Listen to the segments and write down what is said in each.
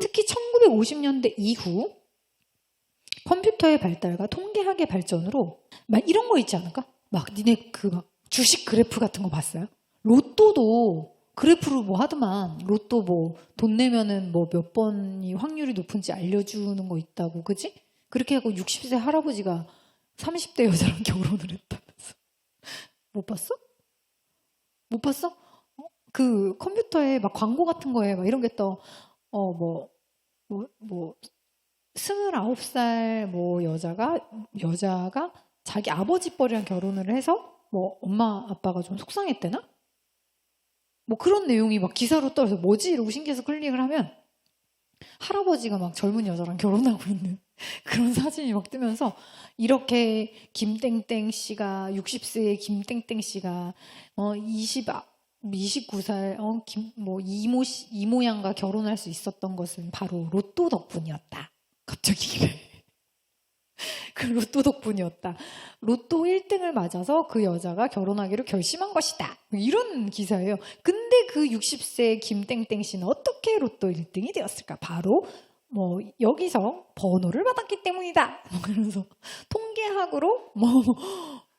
특히 1950년대 이후 컴퓨터의 발달과 통계학의 발전으로 막 이런 거 있지 않을까? 막 니네 그 막 주식 그래프 같은 거 봤어요? 로또도 그래프로 뭐 하더만 로또 뭐 돈 내면은 뭐 몇 번이 확률이 높은지 알려주는 거 있다고 그지? 그렇게 하고 60세 할아버지가 30대 여자랑 결혼을 했다면서 못 봤어? 못 봤어? 어? 그 컴퓨터에 막 광고 같은 거에 막 이런 게 또 어 뭐 뭐 뭐 스물아홉 살 뭐 여자가 여자가 자기 아버지 뻘이랑 결혼을 해서 뭐 엄마 아빠가 좀 속상했대나? 뭐 그런 내용이 막 기사로 떠서 뭐지 이러고 신기해서 클릭을 하면 할아버지가 막 젊은 여자랑 결혼하고 있는 그런 사진이 막 뜨면서 이렇게 김땡땡 씨가 60세의 김땡땡 씨가 어 20, 29살 어, 김, 뭐 이모 씨, 이모 양과 결혼할 수 있었던 것은 바로 로또 덕분이었다. 갑자기 그 로또 덕분이었다. 로또 1등을 맞아서 그 여자가 결혼하기로 결심한 것이다. 이런 기사예요. 근데 그 60세 김땡땡 씨는 어떻게 로또 1등이 되었을까? 바로 뭐 여기서 번호를 받았기 때문이다. 뭐 이러면서 통계학으로 뭐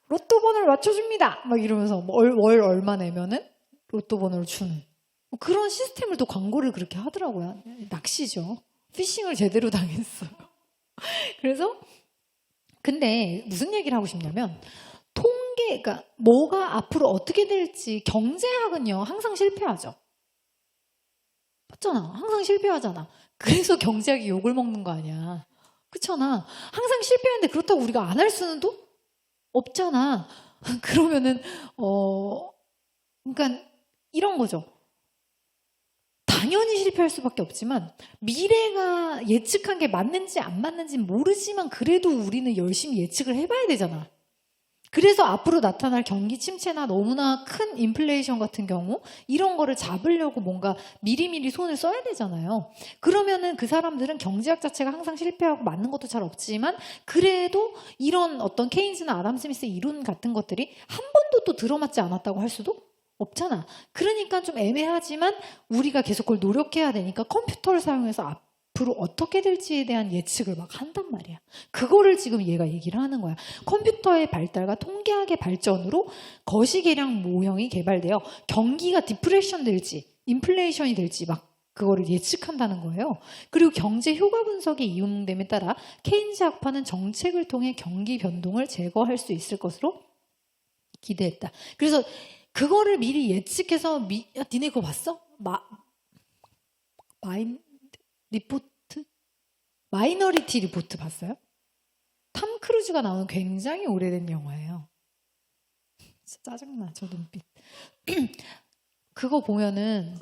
로또 번호를 맞춰줍니다. 막 이러면서 뭐 월, 월 얼마 내면은 로또 번호를 주는 뭐 그런 시스템을 또 광고를 그렇게 하더라고요. 낚시죠. 피싱을 제대로 당했어요. 그래서 근데 무슨 얘기를 하고 싶냐면 통계, 그러니까 뭐가 앞으로 어떻게 될지 경제학은요 항상 실패하죠. 맞잖아. 항상 실패하잖아. 그래서 경제학이 욕을 먹는 거 아니야. 그렇잖아. 항상 실패하는데 그렇다고 우리가 안 할 수는 또 없잖아. 그러면은 어 그러니까 이런 거죠. 당연히 실패할 수밖에 없지만 미래가 예측한 게 맞는지 안 맞는지 모르지만 그래도 우리는 열심히 예측을 해봐야 되잖아. 그래서 앞으로 나타날 경기 침체나 너무나 큰 인플레이션 같은 경우 이런 거를 잡으려고 뭔가 미리미리 손을 써야 되잖아요. 그러면은 그 사람들은 경제학 자체가 항상 실패하고 맞는 것도 잘 없지만 그래도 이런 어떤 케인즈나 아담 스미스 이론 같은 것들이 한 번도 또 들어맞지 않았다고 할 수도 없잖아. 그러니까 좀 애매하지만 우리가 계속 그걸 노력해야 되니까 컴퓨터를 사용해서 앞으로 어떻게 될지에 대한 예측을 막 한단 말이야. 그거를 지금 얘가 얘기를 하는 거야. 컴퓨터의 발달과 통계학의 발전으로 거시계량 모형이 개발되어 경기가 디프레션 될지 인플레이션이 될지 막 그거를 예측한다는 거예요. 그리고 경제 효과 분석이 이용됨에 따라 케인즈 학파는 정책을 통해 경기 변동을 제거할 수 있을 것으로 기대했다. 그래서 그거를 미리 예측해서 미, 야, 니네 그거 봤어? 마, 마인, 리포트? 마이너리티 리포트 봤어요? 탐 크루즈가 나오는 굉장히 오래된 영화예요. 진짜 짜증나, 저 눈빛. 그거 보면은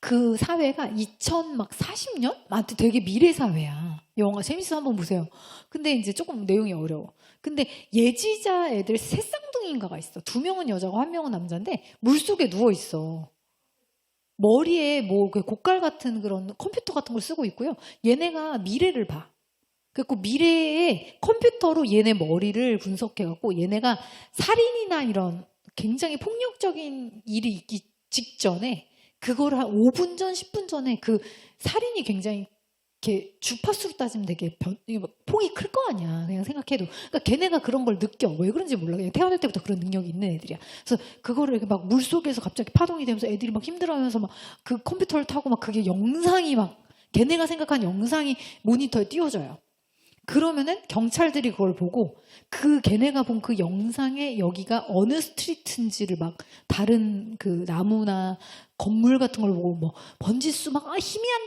그 사회가 2040년? 아무튼 되게 미래 사회야. 영화 재밌어 한번 보세요. 근데 이제 조금 내용이 어려워. 근데 예지자 애들 세쌍 둥이인가가 있어. 두 명은 여자고 한 명은 남자인데 물속에 누워 있어. 머리에 뭐 그 고깔 같은 그런 컴퓨터 같은 걸 쓰고 있고요. 얘네가 미래를 봐. 그래고 미래의 컴퓨터로 얘네 머리를 분석해갖고 얘네가 살인이나 이런 굉장히 폭력적인 일이 있기 직전에 그걸 한 5분 전, 10분 전에 그 살인이 굉장히 이렇게 주파수로 따지면 되게 변, 이게 막 폭이 클 거 아니야. 그냥 생각해도. 그러니까 걔네가 그런 걸 느껴. 왜 그런지 몰라. 그냥 태어날 때부터 그런 능력이 있는 애들이야. 그래서 그거를 이렇게 막 물속에서 갑자기 파동이 되면서 애들이 막 힘들어하면서 막 그 컴퓨터를 타고 막 그게 영상이 막 걔네가 생각한 영상이 모니터에 띄워져요. 그러면은 경찰들이 그걸 보고 그 걔네가 본 그 영상에 여기가 어느 스트리트인지를 막 다른 그 나무나 건물 같은 걸 보고 뭐 번지수 막 아,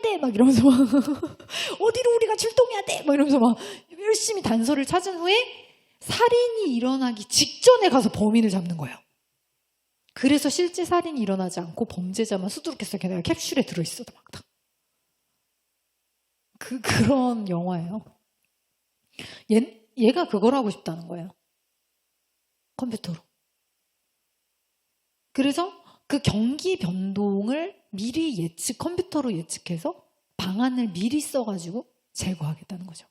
돼막 이러면서 막 어디로 우리가 출동해야 돼 막 이러면서 막 열심히 단서를 찾은 후에 살인이 일어나기 직전에 가서 범인을 잡는 거예요. 그래서 실제 살인이 일어나지 않고 범죄자만 수두룩해서 걔네가 캡슐에 들어있어도 막 다. 그 그런 영화예요. 얘, 얘가 그걸 하고 싶다는 거예요. 컴퓨터로. 그래서 그 경기 변동을 미리 예측, 컴퓨터로 예측해서 방안을 미리 써가지고 제거하겠다는 거죠.